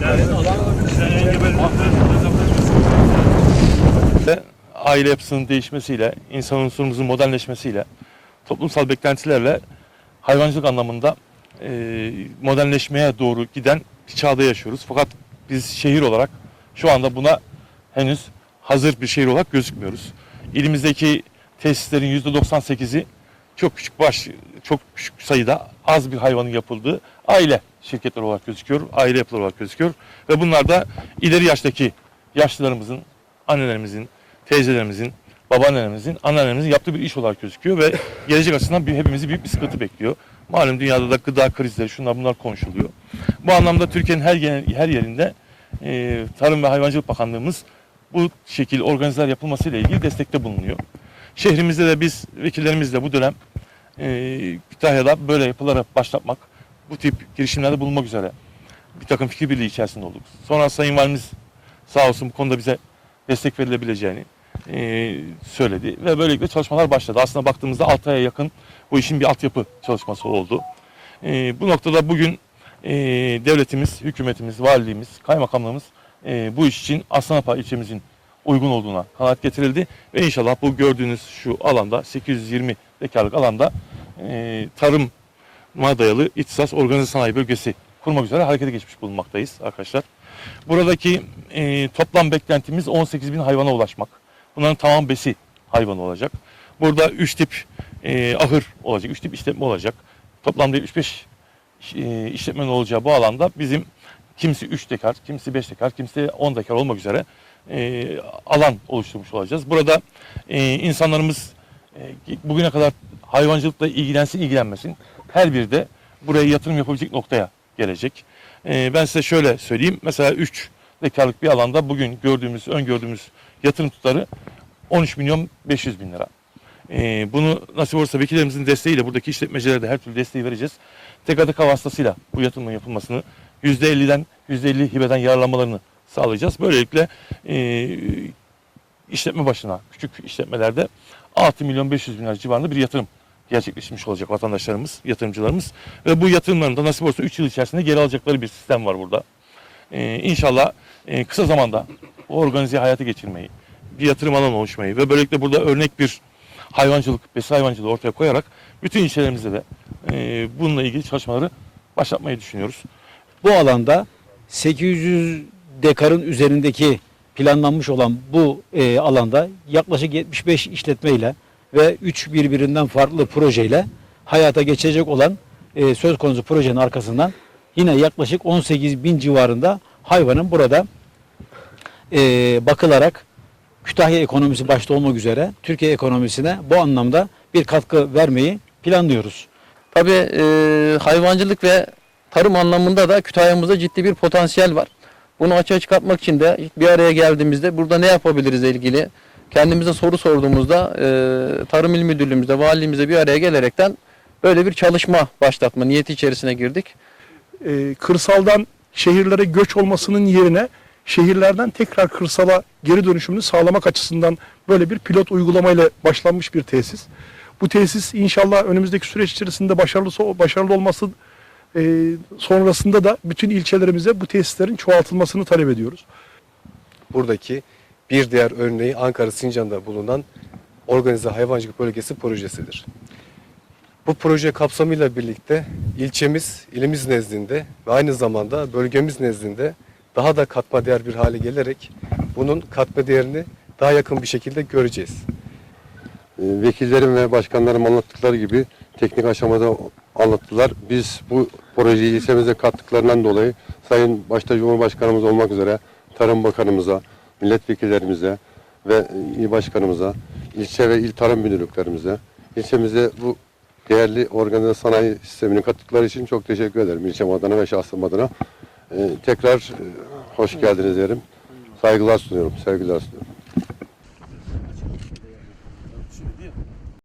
Ve aile yapısının değişmesiyle, insan unsurumuzun modernleşmesiyle, toplumsal beklentilerle hayvancılık anlamında e, modernleşmeye doğru giden bir çağda yaşıyoruz. Fakat biz şehir olarak şu anda buna henüz hazır bir şehir olarak gözükmüyoruz. İlimizdeki tesislerin %98'i çok küçük baş, çok küçük sayıda az bir hayvanın yapıldığı aile şirketler olarak gözüküyor, aile yapıları olarak gözüküyor. Ve bunlar da ileri yaştaki yaşlılarımızın, annelerimizin, teyzelerimizin, babaannelerimizin, anneannemizin yaptığı bir iş olarak gözüküyor ve gelecek açısından bir, hepimizi büyük bir sıkıntı bekliyor. Malum dünyada da gıda krizleri, şunlar bunlar konuşuluyor. Bu anlamda Türkiye'nin her, her yerinde e, Tarım ve Hayvancılık Bakanlığımız bu şekil organizeler yapılmasıyla ilgili destekte bulunuyor. Şehrimizde de biz vekillerimizle bu dönem e, Kütahya'da böyle yapılara başlatmak, bu tip girişimlerde bulunmak üzere bir takım fikir birliği içerisinde olduk. Sonra Sayın Valimiz sağ olsun bu konuda bize destek verilebileceğini e, söyledi ve böylelikle çalışmalar başladı. Aslında baktığımızda 6 aya yakın bu işin bir altyapı çalışması oldu. E, bu noktada bugün e, devletimiz, hükümetimiz, valiliğimiz, kaymakamlığımız e, bu iş için Aslanapa ilçemizin uygun olduğuna kanaat getirildi ve inşallah bu gördüğünüz şu alanda 820 dekarlık alanda e, tarıma dayalı ihtisas organize sanayi bölgesi kurmak üzere harekete geçmiş bulunmaktayız arkadaşlar. Buradaki e, toplam beklentimiz 18 bin hayvana ulaşmak. Bunların tamam besi hayvanı olacak. Burada 3 tip e, ahır olacak, 3 tip işletme olacak. Toplamda 75 e, işletmenin olacağı bu alanda bizim kimisi 3 dekar, kimisi 5 dekar, kimisi 10 dekar olmak üzere e, alan oluşturmuş olacağız. Burada e, insanlarımız e, bugüne kadar hayvancılıkla ilgilensin ilgilenmesin her biri de buraya yatırım yapabilecek noktaya gelecek. E, ben size şöyle söyleyeyim. Mesela 3 dekarlık bir alanda bugün gördüğümüz, öngördüğümüz yatırım tutarı 13 milyon 500 bin lira. E, bunu nasip olursa vekillerimizin desteğiyle buradaki işletmecilere de her türlü desteği vereceğiz. TKDK vasıtasıyla bu yatırımın yapılmasını %50'den %50 hibeden yararlanmalarını sağlayacağız. Böylelikle e, işletme başına küçük işletmelerde 6 milyon 500 bin lira civarında bir yatırım gerçekleşmiş olacak vatandaşlarımız, yatırımcılarımız. Ve bu yatırımların da nasip olursa 3 yıl içerisinde geri alacakları bir sistem var burada. Ee, inşallah e, kısa zamanda o organizeyi hayata geçirmeyi, bir yatırım alanı oluşmayı ve böylelikle burada örnek bir hayvancılık, besi hayvancılığı ortaya koyarak bütün ilçelerimizde de e, bununla ilgili çalışmaları başlatmayı düşünüyoruz. Bu alanda 800 dekarın üzerindeki planlanmış olan bu e, alanda yaklaşık 75 işletmeyle ve 3 birbirinden farklı projeyle hayata geçecek olan e, söz konusu projenin arkasından yine yaklaşık 18 bin civarında hayvanın burada e, bakılarak Kütahya ekonomisi başta olmak üzere Türkiye ekonomisine bu anlamda bir katkı vermeyi planlıyoruz. Tabii e, hayvancılık ve tarım anlamında da Kütahya'mızda ciddi bir potansiyel var. Bunu açığa çıkartmak için de bir araya geldiğimizde burada ne yapabiliriz ilgili kendimize soru sorduğumuzda e, Tarım İl Müdürlüğümüzde, valiliğimizde bir araya gelerekten böyle bir çalışma başlatma niyeti içerisine girdik. e, kırsaldan şehirlere göç olmasının yerine şehirlerden tekrar kırsala geri dönüşümünü sağlamak açısından böyle bir pilot uygulamayla başlanmış bir tesis. Bu tesis inşallah önümüzdeki süreç içerisinde başarılı başarılı olması e, sonrasında da bütün ilçelerimize bu tesislerin çoğaltılmasını talep ediyoruz. buradaki bir diğer örneği Ankara Sincan'da bulunan Organize Hayvancılık Bölgesi projesidir. Bu proje kapsamıyla birlikte ilçemiz, ilimiz nezdinde ve aynı zamanda bölgemiz nezdinde daha da katma değer bir hale gelerek bunun katma değerini daha yakın bir şekilde göreceğiz. E, vekillerim ve başkanlarım anlattıkları gibi teknik aşamada anlattılar. Biz bu projeyi ilçemize kattıklarından dolayı Sayın başta Cumhurbaşkanımız olmak üzere Tarım Bakanımıza, milletvekillerimize ve e, il başkanımıza, ilçe ve il tarım müdürlüklerimize, ilçemize bu değerli organize sanayi sistemini kattıkları için çok teşekkür ederim ilçem adına ve şahsım adına. E, tekrar e, hoş geldiniz derim. Saygılar sunuyorum, sevgiler sunuyorum.